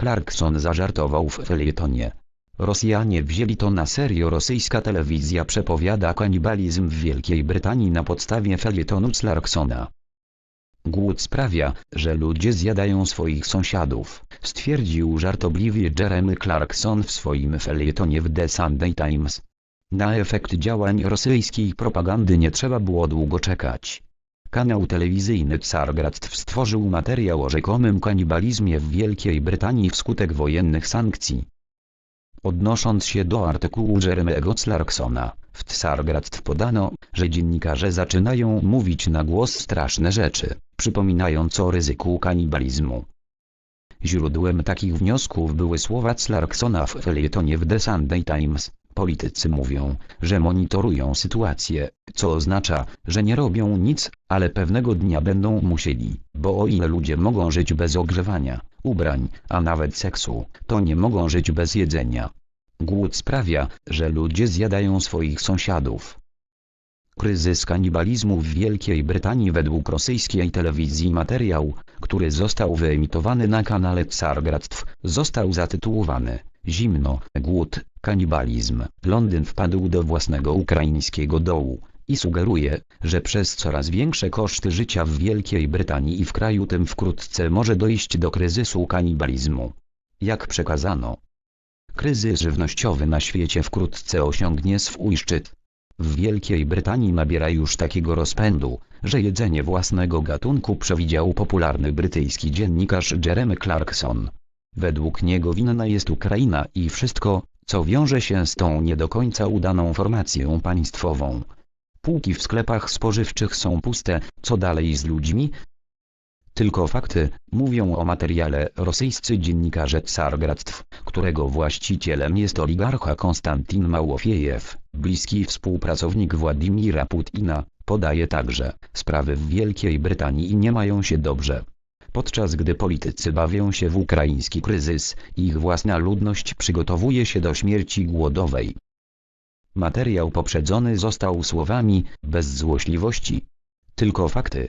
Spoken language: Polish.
Clarkson zażartował w felietonie. Rosjanie wzięli to na serio. Rosyjska telewizja przepowiada kanibalizm w Wielkiej Brytanii na podstawie felietonu Clarksona. Głód sprawia, że ludzie zjadają swoich sąsiadów, stwierdził żartobliwie Jeremy Clarkson w swoim felietonie w The Sunday Times. Na efekt działań rosyjskiej propagandy nie trzeba było długo czekać. Kanał telewizyjny Tsargradztw stworzył materiał o rzekomym kanibalizmie w Wielkiej Brytanii wskutek wojennych sankcji. Odnosząc się do artykułu Jeremy'ego Clarksona, w Tsargradztw podano, że dziennikarze zaczynają mówić na głos straszne rzeczy, przypominając o ryzyku kanibalizmu. Źródłem takich wniosków były słowa Clarksona w felietonie w The Sunday Times. Politycy mówią, że monitorują sytuację, co oznacza, że nie robią nic, ale pewnego dnia będą musieli, bo o ile ludzie mogą żyć bez ogrzewania, ubrań, a nawet seksu, to nie mogą żyć bez jedzenia. Głód sprawia, że ludzie zjadają swoich sąsiadów. Kryzys kanibalizmu w Wielkiej Brytanii według rosyjskiej telewizji materiał, który został wyemitowany na kanale Tsargradztw, został zatytułowany Zimno, głód, kanibalizm. Londyn wpadł do własnego ukraińskiego dołu i sugeruje, że przez coraz większe koszty życia w Wielkiej Brytanii i w kraju tym wkrótce może dojść do kryzysu kanibalizmu. Jak przekazano, kryzys żywnościowy na świecie wkrótce osiągnie swój szczyt. W Wielkiej Brytanii nabiera już takiego rozpędu, że jedzenie własnego gatunku przewidział popularny brytyjski dziennikarz Jeremy Clarkson. Według niego winna jest Ukraina i wszystko, co wiąże się z tą nie do końca udaną formacją państwową. Półki w sklepach spożywczych są puste, co dalej z ludźmi? Tylko fakty, mówią o materiale rosyjscy dziennikarze Tsargradztw, którego właścicielem jest oligarcha Konstantin Małofiejew, bliski współpracownik Władimira Putina, podaje także, sprawy w Wielkiej Brytanii nie mają się dobrze. Podczas gdy politycy bawią się w ukraiński kryzys, ich własna ludność przygotowuje się do śmierci głodowej. Materiał poprzedzony został słowami, bez złośliwości. Tylko fakty,